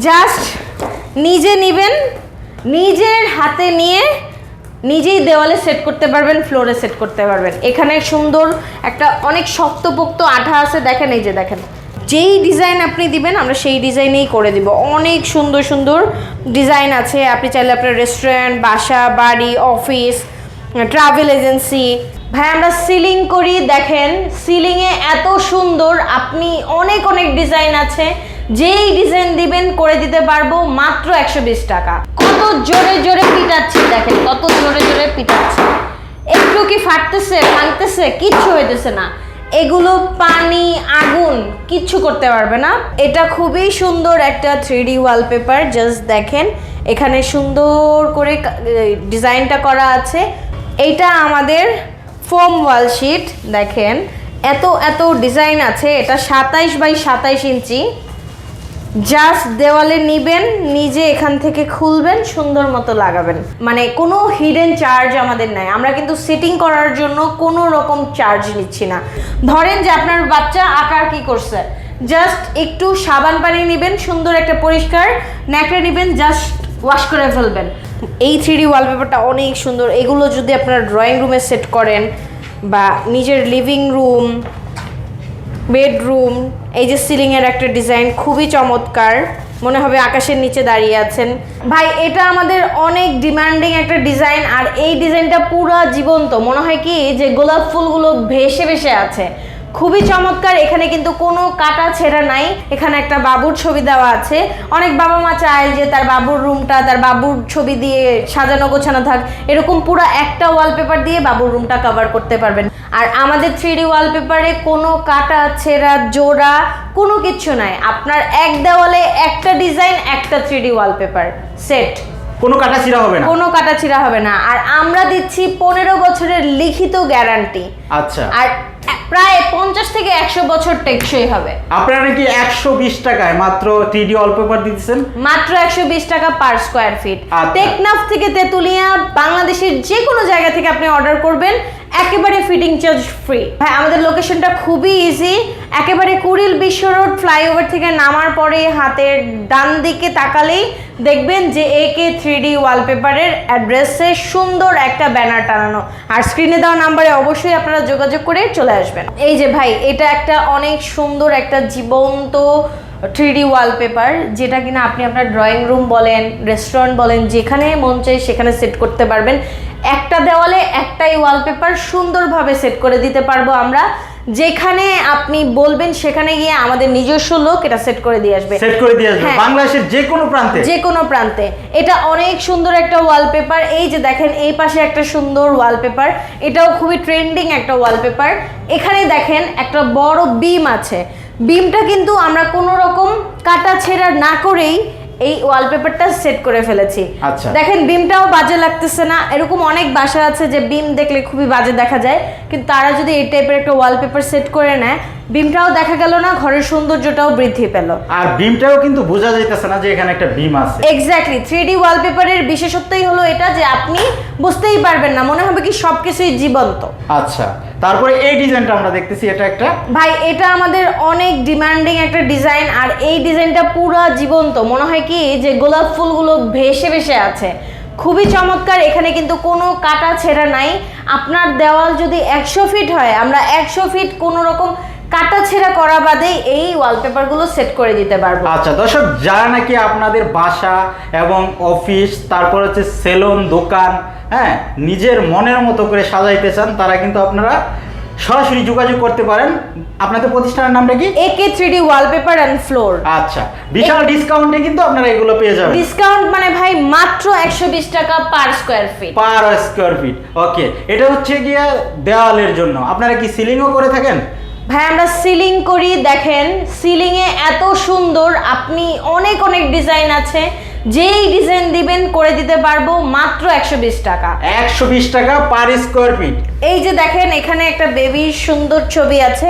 Just নিজে নিবেন, নিজের হাতে নিয়ে নিজেই দেওয়ালে সেট করতে পারবেন ফ্লোরে সেট করতে পারবেন। এখানে সুন্দর একটা অনেক শক্তপোক্ত আঠা আছে, দেখেন এই যে দেখেন। যেই ডিজাইন আপনি দিবেন, আমরা সেই ডিজাইনেই করে দিব। অনেক সুন্দর সুন্দর ডিজাইন আছে। আপনি চাইলে আপনার রেস্টুরেন্ট বাসা, বাড়ি অফিস ট্রাভেল এজেন্সি ভাই, আমরা সিলিং করি, দেখেন। সিলিংয়ে এত সুন্দর, আপনি অনেক অনেক ডিজাইন আছে। যেই ডিজাইন দিবেন করে দিতে পারব মাত্র একশো বিশ টাকা। কত জোরে জোরে পিটাচ্ছে দেখেন, কত জোরে জোরে পিটাচ্ছে। একটু কি ফাটতেছে, ভাঙতেছে? কিচ্ছু হইতেছে না। এগুলো পানি, আগুন, কিচ্ছু করতে পারবে না। এটা খুবই সুন্দর একটা থ্রি ওয়ালপেপার জাস্ট দেখেন। এখানে সুন্দর করে ডিজাইনটা করা আছে। এইটা আমাদের ফোম ওয়াল শিট দেখেন। এত এত ডিজাইন আছে, এটা সাতাইশ বাই সাতাইশ ইঞ্চি। জাস্ট দেওয়ালে নিবেন, নিজে এখান থেকে খুলবেন, সুন্দর মতো লাগাবেন। মানে কোনো হিডেন চার্জ আমাদের নাই। আমরা কিন্তু সেটিং করার জন্য কোনো রকম চার্জ নিচ্ছি না। ধরেন যে আপনার বাচ্চা আকার কি করছে? জাস্ট একটু সাবান পানি নেবেন, সুন্দর একটা পরিষ্কার ন্যাকড়ে নেবেন জাস্ট ওয়াশ করে ফেলবেন। এই থ্রি ওয়ালপেপারটা অনেক সুন্দর। এগুলো যদি আপনারা ড্রয়িং রুমে সেট করেন বা নিজের লিভিং রুম বেডরুম এই যে সিলিং এর একটা ডিজাইন খুবই চমৎকার। মনে হবে আকাশের নিচে দাঁড়িয়ে আছেন। ভাই, এটা আমাদের অনেক ডিমান্ডিং একটা ডিজাইন আর এই ডিজাইনটা পুরো জীবন্ত। মনে হয় কি, যে গোলাপ ফুলগুলো ভেসে ভেসে আছে। খুবই চমৎকার এখানে কিন্তু কোনো কাটা ছেঁড়া নাই। এখানে একটা বাবুর ছবি দেওয়া আছে। অনেক বাবা মা চায় যে তার বাবুর রুমটা তার বাবুর ছবি দিয়ে সাজানো গোছানো থাক। এরকম পুরো একটা ওয়ালপেপার দিয়ে বাবুর রুমটা কভার করতে পারবেন। আর আমাদের থ্রি ডি ওয়ালপেপারে কোনো কাটা ছেঁড়া জোড়া কোনো কিছু নাই। আপনার এক দেওয়ালে একটা ডিজাইন একটা থ্রি ডি ওয়ালপেপার সেট কোনো কাটা ছিঁড়া হবে না। কোনো কাটা ছিঁড়া হবে না। আর আমরা দিচ্ছি পনেরো বছরের লিখিত গ্যারান্টি আচ্ছা। আর প্রায় পঞ্চাশ থেকে একশো বছর টেকসই হবে। আপনারা নাকি একশো বিশ টাকায় মাত্র থ্রি ডি ওয়ালপেপার দিতেছেন? মাত্র একশো বিশ টাকা পার স্কোয়ার ফিট। টেকনাফ থেকে তেতুলিয়া বাংলাদেশের যে কোনো জায়গা থেকে আপনি অর্ডার করবেন একেবারে ফিটিং চার্জ ফ্রি হ্যাঁ আমাদের লোকেশনটা খুবই ইজি একেবারে কুড়িল বিশ্ব রোড ফ্লাইওভার থেকে নামার পরে হাতের ডান দিকে তাকালেই দেখবেন যে এ কে থ্রি ডি ওয়ালপেপারের অ্যাড্রেসে সুন্দর একটা ব্যানার টানানো। আর স্ক্রিনে দেওয়া নাম্বারে অবশ্যই আপনারা যোগাযোগ করে চলে আসবেন এই যে ভাই, এটা একটা অনেক সুন্দর একটা জীবন্ত থ্রি ডি ওয়ালপেপার যেটা কিনা আপনি আপনার ড্রয়িং রুম বলেন রেস্টুরেন্ট বলেন, যেখানে মন চাই সেখানে সেট করতে পারবেন। একটা দেওয়ালে একটাই ওয়ালপেপার সুন্দরভাবে সেট করে দিতে পারব আমরা। যেখানে আপনি বলবেন সেখানে গিয়ে আমাদের নিজস্ব লোক এটা সেট করে দিয়ে আসবে। সেট করে দিয়ে আসবে। হ্যাঁ। বাংলাদেশের যে কোনো প্রান্তে। যে কোনো প্রান্তে। এটা অনেক সুন্দর একটা ওয়ালপেপার এই যে দেখেন এই পাশে একটা সুন্দর ওয়ালপেপার এটাও খুবই ট্রেন্ডিং একটা ওয়ালপেপার এখানে দেখেন একটা বড় বিম আছে। বিমটা কিন্তু আমরা কোনো রকম কাটা ছেঁড়া না করেই এই ওয়ালপেপারটা সেট করে ফেলেছি। আচ্ছা। দেখেন বিমটাও বাজে লাগতেছে না। এরকম অনেক বাসা আছে যে বিম দেখলে খুবই বাজে দেখা যায়। কিন্তু তারা যদি এই টাইপের একটা ওয়ালপেপার সেট করে নেয় বিমটাও দেখা গেল না ঘরের সৌন্দর্যটাও বৃদ্ধি পেল। আর বিমটাও কিন্তু বোঝা যাইতেছে না যে এখানে একটা বিম আছে। এক্স্যাক্টলি থ্রি ডি ওয়ালপেপারের বিশেষত্বই হলো এটা যে আপনি বুঝতেই পারবেন না মনে হবে কি সব কিছুই জীবন্ত। আচ্ছা তারপরে এই ডিজাইনটা আমরা দেখতেছি এটা একটা? ভাই এটা আমাদের অনেক ডিমান্ডিং একটা ডিজাইন আর এই ডিজাইনটা পুরো জীবন্ত। মনে হয় কি যে গোলাপ ফুলগুলো ভেসে ভেসে আছে। খুবই চমৎকার এখানে কিন্তু কোনো কাটা ছেঁড়া নাই। আপনার দেওয়াল যদি একশো ফিট হয় আমরা একশো ফিট কোনো রকম কাটা ছেঁড়া করা বাদে এই ওয়ালপেপারগুলো সেট করে দিতে পারব। আচ্ছা দর্শক যারা নাকি আপনাদের বাসা এবং অফিস তারপর হচ্ছে সেলুন দোকান হ্যাঁ নিজের মনের মতো করে সাজাইতে চান তারা কিন্তু আপনারা সরাসরি যোগাযোগ করতে পারেন। আপনাদের প্রতিষ্ঠানের নামটা কি? AK three D wallpaper and floor আচ্ছা বিশাল ডিসকাউন্টে কিন্তু আপনারা এগুলো পেয়ে যাবেন। ডিসকাউন্ট মানে ভাই মাত্র একশো বিশ টাকা per square feet per square feet okay এটা হচ্ছে গিয়ে দেওয়ালের জন্য। আপনারা কি সিলিংও করে থাকেন? ভাই আমরা সিলিং করি দেখেন সিলিংয়ে এত সুন্দর আপনি অনেক অনেক ডিজাইন আছে। যেই ডিজাইন দিবেন করে দিতে পারব মাত্র একশো বিশ টাকা। একশো বিশ টাকা পার স্কোয়ার ফিট এই যে দেখেন এখানে একটা বেবির সুন্দর ছবি আছে।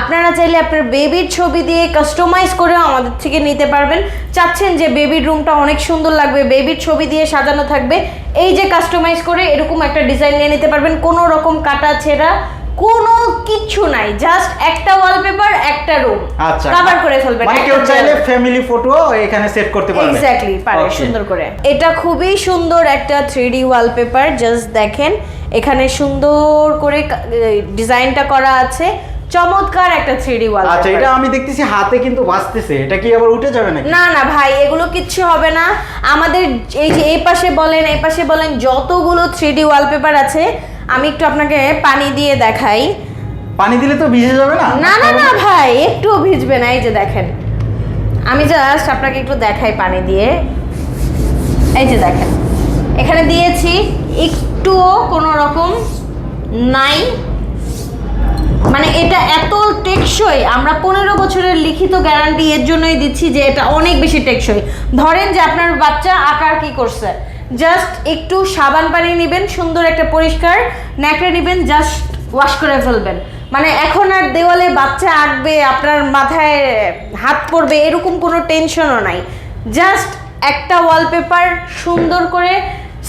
আপনারা চাইলে আপনার বেবির ছবি দিয়ে কাস্টমাইজ করেও আমাদের থেকে নিতে পারবেন। চাচ্ছেন যে বেবির রুমটা অনেক সুন্দর লাগবে বেবির ছবি দিয়ে সাজানো থাকবে। এই যে কাস্টমাইজ করে এরকম একটা ডিজাইন নিয়ে নিতে পারবেন। কোনো রকম কাটা ছেঁড়া কোনো কিছু নাই জাস্ট একটা ওয়ালপেপার একটা রুম আচ্ছা কভার করে ফেলবেন মানে কেউ চাইলে ফ্যামিলি ফটো এখানে সেট করতে পারবে। এক্স্যাক্টলি পারে সুন্দর করে। এটা খুবই সুন্দর একটা থ্রি ডি ওয়ালপেপার জাস্ট দেখেন। এখানে সুন্দর করে ডিজাইনটা করা আছে। চমৎকার একটা থ্রি ডি আচ্ছা এটা আমি দেখতেছি হাতে কিন্তু বাঁচতেছে। এটা কি আবার উঠে যাবে নাকি? না না ভাই এগুলো কিচ্ছু হবে না। আমাদের এই যে এই পাশে বলেন এই পাশে বলেন যতগুলো থ্রি ডি ওয়ালপেপার আছে আমি একটু আপনাকে পানি দিয়ে দেখাই। পানি দিলে তো ভিজে যাবে না? না না না ভাই একটুও ভিজবে না এই যে দেখেন। আমি জাস্ট আপনাকে একটু দেখাই পানি দিয়ে। এই যে দেখেন এখানে দিয়েছি একটুও কোনো রকম নাই। মানে এটা এত টেকসই আমরা পনেরো বছরের লিখিত গ্যারান্টি এর জন্যই দিচ্ছি যে এটা অনেক বেশি টেকসই। ধরেন যে আপনার বাচ্চা আকার কি করছে? জাস্ট একটু সাবান পানি নেবেন সুন্দর একটা পরিষ্কার ন্যাকড়ে নেবেন জাস্ট ওয়াশ করে ফেলবেন। মানে এখন আর দেওয়ালে বাচ্চা আঁকবে আপনার মাথায় হাত পড়বে এরকম কোনো টেনশনও নাই। জাস্ট একটা ওয়ালপেপার সুন্দর করে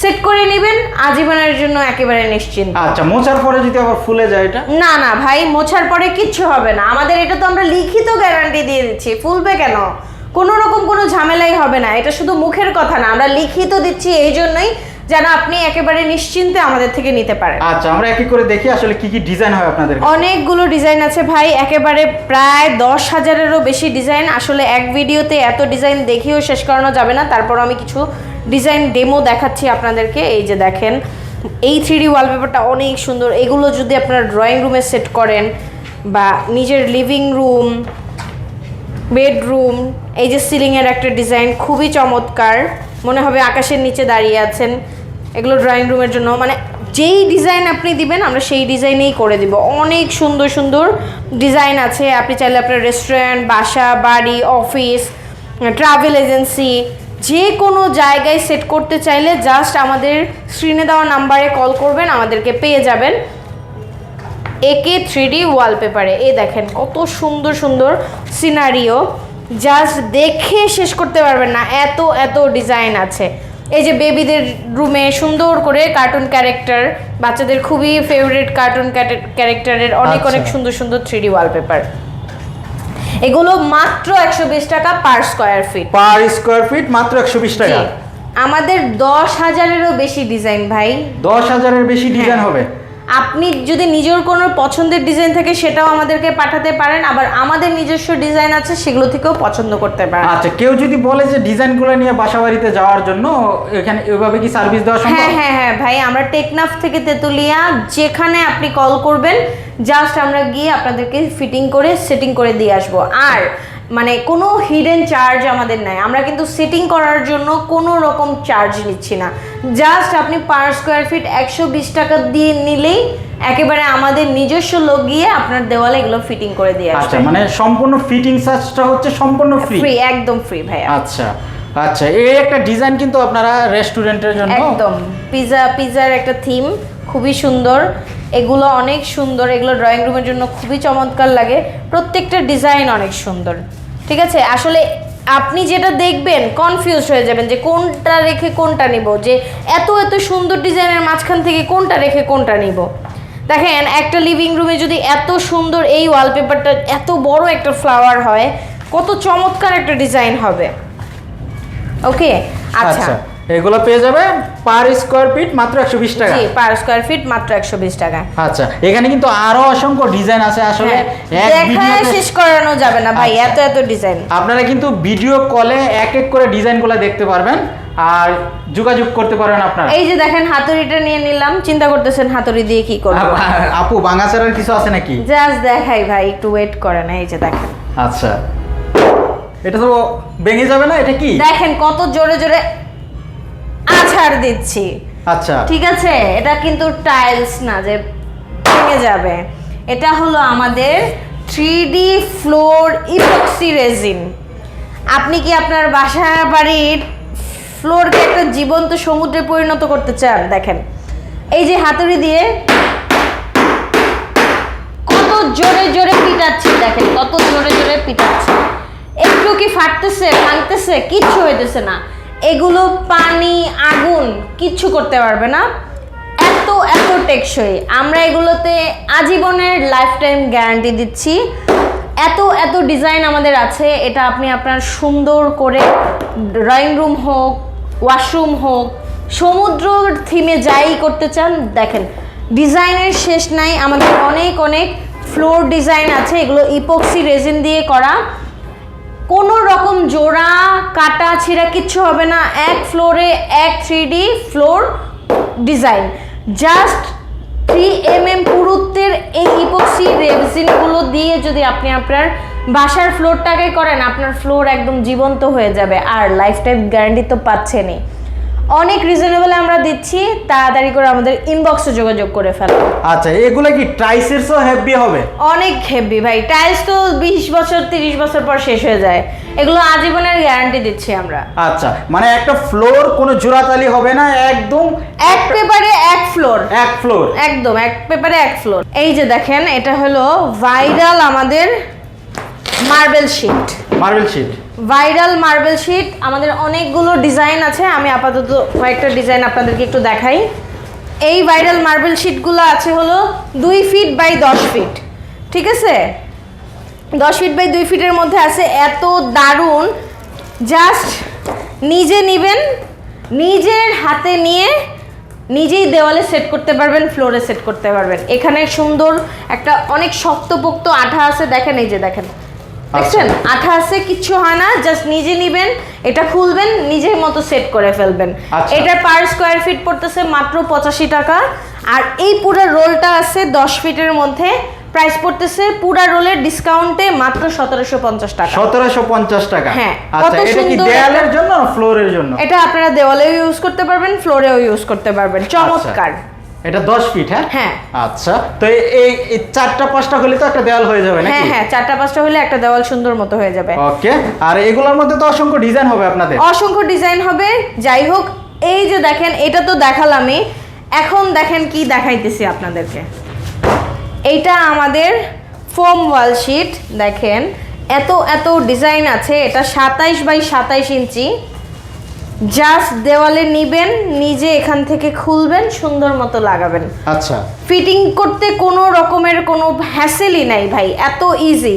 সেট করে নেবেন আজীবনের জন্য একেবারে নিশ্চিন্ত। আচ্ছা মোছার পরে যদি আবার ফুলে যায় এটা? না না ভাই মোছার পরে কিচ্ছু হবে না। আমাদের এটা তো আমরা লিখিত গ্যারান্টি দিয়ে দিচ্ছি। ফুলবে কেন? কোনো রকম কোনো ঝামেলাই হবে না এটা শুধু মুখের কথা না আমরা লিখিত দিচ্ছি এই জন্যই যেন আপনি একেবারে নিশ্চিন্তে আমাদের থেকে নিতে পারেন। আচ্ছা আমরা একই করে দেখি আসলে কি কি ডিজাইন হয় আপনাদের অনেকগুলো ডিজাইন আছে ভাই একেবারে প্রায় দশ হাজারেরও বেশি ডিজাইন। আসলে এক ভিডিওতে এত ডিজাইন দেখিয়েও শেষ করানো যাবে না তারপর আমি কিছু ডিজাইন ডেমো দেখাচ্ছি আপনাদেরকে এই যে দেখেন এই থ্রি ডি ওয়ালপেপারটা অনেক সুন্দর। এগুলো যদি আপনারা ড্রয়িং রুমে সেট করেন বা নিজের লিভিং রুম বেডরুম এই যে সিলিংয়ের একটা ডিজাইন খুবই চমৎকার। মনে হবে আকাশের নিচে দাঁড়িয়ে আছেন। এগুলো ড্রয়িং রুমের জন্য। মানে যেই ডিজাইন আপনি দিবেন, আমরা সেই ডিজাইনেই করে দিব। অনেক সুন্দর সুন্দর ডিজাইন আছে। আপনি চাইলে আপনার রেস্টুরেন্ট বাসা, বাড়ি অফিস ট্রাভেল এজেন্সি যে কোনো জায়গায় সেট করতে চাইলে জাস্ট আমাদের স্ক্রিনে দেওয়া নাম্বারে কল করবেন, আমাদেরকে পেয়ে যাবেন। একে থ্রি ডি ওয়ালপেপারে এ। দেখেন কত সুন্দর সুন্দর সিনারিও জাস্ট দেখে শেষ করতে পারবেন না। এত এত ডিজাইন আছে। এই যে বেবিদের রুমে সুন্দর করে কার্টুন ক্যারেক্টার বাচ্চাদের খুবই ফেভারিট কার্টুন ক্যারেক্টারের অনেক আচ্ছা। অনেক সুন্দর সুন্দর থ্রি ডি ওয়ালপেপার এগুলো মাত্র একশো বিশ টাকা per square feet per square feet মাত্র একশো বিশ টাকা। আমাদের দশ হাজারেরও বেশি ডিজাইন ভাই। দশ হাজারের বেশি ডিজাইন হ্যাঁ। হবে। আপনি যদি নিজের কোনো পছন্দের ডিজাইন থাকে সেটাও আমাদেরকে পাঠাতে পারেন। আবার আমাদের নিজস্ব ডিজাইন আছে সেগুলো থেকেও পছন্দ করতে পারেন। আচ্ছা কেউ যদি বলে যে ডিজাইনগুলো নিয়ে বাসা বাড়িতে যাওয়ার জন্য এখানে এভাবে কি সার্ভিস দেওয়া সম্ভব? হ্যাঁ হ্যাঁ হ্যাঁ ভাই আমরা টেকনাফ থেকে তেতুলিয়া যেখানে আপনি কল করবেন জাস্ট আমরা গিয়ে আপনাদেরকে ফিটিং করে সেটিং করে দিয়ে আসব। আর মানে কোনো হিডেন চার্জ আমাদের নাই। আমরা কিন্তু সিটিং করার জন্য কোনো রকম চার্জ নিচ্ছি না। জাস্ট আপনি পার স্কোয়ার ফিট একশো বিশ টাকা দিয়ে নিলেই একেবারে আমাদের নিজস্ব লোক গিয়ে আপনার দেওয়ালে এগুলো ফিটিং করে দিয়ে আচ্ছা মানে সম্পূর্ণ ফিটিং চার্জটা হচ্ছে সম্পূর্ণ ফ্রি ফ্রি একদম ফ্রি ভাই আচ্ছা আচ্ছা এই একটা ডিজাইন কিন্তু আপনারা রেস্টুরেন্টের জন্য। একদম পিজা পিজার একটা থিম খুবই সুন্দর। এগুলো অনেক সুন্দর এগুলো ড্রয়িং রুমের জন্য খুবই চমৎকার লাগে। প্রত্যেকটা ডিজাইন অনেক সুন্দর। ঠিক আছে? আসলে আপনি যেটা দেখবেন কনফিউজ হয়ে যাবেন যে কোনটা রেখে কোনটা নিব, যে এত এত সুন্দর ডিজাইনের মাঝখান থেকে কোনটা রেখে কোনটা নিব। দেখেন, একটা লিভিং রুমে যদি এত সুন্দর এই ওয়ালপেপারটা এত বড় একটা ফ্লাওয়ার হয়, কত চমৎকার একটা ডিজাইন হবে। ওকে আচ্ছা। আচ্ছা। এগুলো পেয়ে যাবে পার স্কোয়ার ফিট মাত্র একশো বিশ টাকা। পার স্কোয়ার ফিট মাত্র একশো বিশ টাকা। আচ্ছা এখানে কিন্তু আরও অসংখ্য ডিজাইন আছে আসলে। হ্যাঁ, শেষ করানো যাবে না ভাই আচ্ছা। এত এত ডিজাইন আপনারা কিন্তু ভিডিও কলে এক এক করে ডিজাইন ডিজাইনগুলো দেখতে পারবেন আর যোগাযোগ করতে পারবেন আপনারা। এই যে দেখেন হাতুড়িটা নিয়ে নিলাম চিন্তা করতেছেন হাতুড়ি দিয়ে কি করব? আপ- আপু বাঙাচারের কিছু আছে নাকি? জাস্ট দেখাই ভাই একটু ওয়েট করেন এই যে দেখেন। আচ্ছা। এটা তো ভেঙে যাবে না এটা কি? দেখেন কত জোরে জোরে আছাড় দিচ্ছি। আচ্ছা। ঠিক আছে? এটা কিন্তু টাইলস না যে ভেঙে যাবে। এটা হলো আমাদের three D floor epoxy resin আপনি কি আপনার বাসা বাড়ির ফ্লোরকে একটা জীবন্ত সমুদ্রে পরিণত করতে চান? দেখেন। এই যে হাতুড়ি দিয়ে কত জোরে জোরে পিটাচ্ছি দেখেন কত জোরে জোরে পিটাচ্ছি। একটু কি ফাটতেছে ভাঙতেছে? কিচ্ছু হইতেছে না। এগুলো পানি, আগুন, কিচ্ছু করতে পারবে না। এত এত টেকসই। আমরা এগুলোতে আজীবনের লাইফ টাইম গ্যারান্টি দিচ্ছি। এত এত ডিজাইন আমাদের আছে। এটা আপনি আপনার সুন্দর করে ড্রয়িং রুম হোক ওয়াশরুম হোক সমুদ্র থিমে যাই করতে চান, দেখেন ডিজাইনের শেষ নাই। আমাদের অনেক অনেক ফ্লোর ডিজাইন আছে। এগুলো ইপক্সি রেজিন দিয়ে করা। কোনো রকম জোড়া, কাটা, ছিঁড়া কিচ্ছু হবে না। এক ফ্লোরে এক three floor design just three M M পুরুত্বের এই ইপক্সি রেজিনগুলো দিয়ে যদি আপনি আপনার বাসার ফ্লোরটাকে করেন, আপনার ফ্লোর একদম জীবন্ত হয়ে যাবে। আর লাইফ টাইম গ্যারান্টি তো পাচ্ছেনই। অনেক রিজনেবল আমরা দিচ্ছি তাড়াতাড়ি করে আমাদের ইনবক্সে যোগাযোগ করে ফেলো। আচ্ছা এগুলো কি ট্রাইসেরসও হেভি হবে? অনেক হেভি ভাই টাইলস তো বিশ বছর তিরিশ বছর পর শেষ হয়ে যায়। এগুলো আজীবনের গ্যারান্টি দিচ্ছি আমরা। আচ্ছা মানে একটা ফ্লোর কোনো জোড়াতালি হবে না একদম এক পেপারে এক ফ্লোর এক ফ্লোর একদম এক পেপারে এক ফ্লোর এই যে দেখেন এটা হলো ভাইরাল আমাদের marble sheet marble sheet viral marble sheet. আমাদের অনেকগুলো ডিজাইন আছে। আমি আপাতত কয়েকটা ডিজাইন আপনাদেরকে একটু দেখাই। এই ভাইরাল মার্বেল শিটগুলো আছে হলো দুই ফিট বাই দশ ফিট। ঠিক আছে? দশ ফিট বাই দুই ফিটের মধ্যে আছে এত দারুণ। জাস্ট নিজে নিবেন নিজের হাতে নিয়ে নিজেই দেওয়ালে সেট করতে পারবেন, ফ্লোরে সেট করতে পারবেন। এখানে সুন্দর একটা অনেক শক্তপোক্ত আঠা আছে। দেখেন, এই যে দেখেন। দেখছেন? আঠা আছে কিচ্ছু হয় না জাস্ট নিজে নিবেন এটা খুলবেন নিজের মতো সেট করে ফেলবেন। আচ্ছা। এটা পার স্কোয়ার ফিট পড়তেছে মাত্র পঁচাশি টাকা। আর এই পুরো রোলটা আছে দশ ফিটের মধ্যে। প্রাইস পড়তেছে পুরা রোলের ডিসকাউন্টে মাত্র সতেরোশো পঞ্চাশ টাকা। সতেরোশো পঞ্চাশ টাকা। হ্যাঁ, আচ্ছা এটা কি দেয়ালের জন্য ফ্লোরের জন্য? এটা আপনারা দেওয়ালেও ইউজ করতে পারবেন ফ্লোরেও ইউজ করতে পারবেন। চমৎকার। আচ্ছা। এটা দশ ফিট হ্যাঁ? হ্যাঁ। আচ্ছা তো এই- চারটা পাঁচটা হলে তো একটা দেয়াল হয়ে যাবে হ্যাঁ নাকি? হ্যাঁ চারটা পাঁচটা হলে একটা দেওয়াল সুন্দর মতো হয়ে যাবে। ওকে আর এগুলোর মধ্যে তো অসংখ্য ডিজাইন হবে আপনাদের। অসংখ্য ডিজাইন হবে। যাই হোক এই যে দেখেন এটা তো দেখালামই। এখন দেখেন কি দেখাইতেছি আপনাদেরকে। এইটা আমাদের ফোম ওয়াল শিট দেখেন। এত এত ডিজাইন আছে এটা সাতাইশ বাই সাতাইশ ইঞ্চি। জাস্ট দেওয়ালে নিবেন নিজে এখান থেকে খুলবেন সুন্দর মতো লাগাবেন। আচ্ছা। ফিটিং করতে কোনো রকমের কোনো হ্যাসেলই নাই ভাই এত ইজি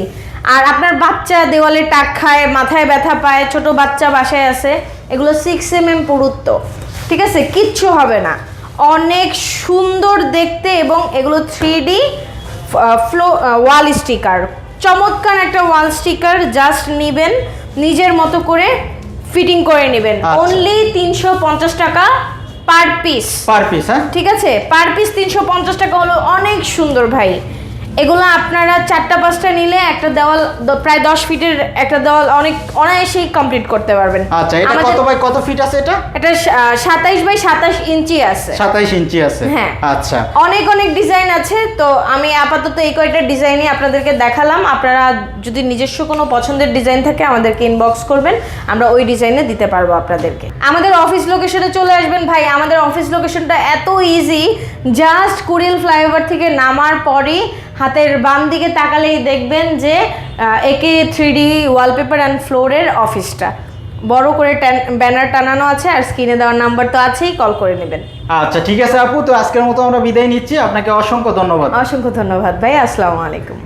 আর আপনার বাচ্চা দেওয়ালে টাক খায় মাথায় ব্যথা পায় ছোট বাচ্চা বাসায় আছে এগুলো সিক্স এম এম পুরুত্ব। ঠিক আছে? কিচ্ছু হবে না। অনেক সুন্দর দেখতে এবং এগুলো three D floor wall sticker চমৎকার একটা ওয়াল স্টিকার জাস্ট নিবেন নিজের মতো করে ফিটিং করে নেবেন। আচ্ছা। অনলি তিনশো পঞ্চাশ টাকা পার পিস পার পিস হ্যাঁ? ঠিক আছে? পার পিস তিনশো পঞ্চাশ টাকা হলো অনেক সুন্দর ভাই। এগুলো আপনারা চারটা পাঁচটা নিলে একটা দেওয়াল প্রায় দশ ফিটের একটা দেওয়াল অনেক অনায়াসেই কমপ্লিট করতে পারবেন। আচ্ছা এটা কত বাই কত ফিট আছে এটা? এটা সাতাইশ বাই সাতাশ ইঞ্চি আছে। সাতাইশ ইঞ্চি আছে। হ্যাঁ। আচ্ছা। অনেক অনেক ডিজাইন আছে তো আমি আপাতত এই কয়টা ডিজাইনই আপনাদেরকে দেখালাম। আপনারা যদি নিজস্ব কোনো পছন্দের ডিজাইন থাকে আমাদেরকে ইনবক্স করবেন। আমরা ওই ডিজাইনে দিতে পারব আপনাদেরকে। আমাদের অফিস লোকেশনে চলে আসবেন ভাই। আমাদের অফিস লোকেশনটা এত ইজি জাস্ট কুড়িল ফ্লাইওভার থেকে নামার পরই হাতের বাম দিকে তাকালেই দেখবেন যে একে থ্রি ডি ওয়ালপেপার অ্যান্ড ফ্লোরের অফিসটা বড় করে ব্যানার টানানো আছে আর স্ক্রিনে দেওয়ার নাম্বার তো আছেই কল করে নেবেন। আচ্ছা ঠিক আছে আপু তো আজকের মতো আমরা বিদায় নিচ্ছি। আপনাকে অসংখ্য ধন্যবাদ। অসংখ্য ধন্যবাদ। ভাই আসসালামু আলাইকুম।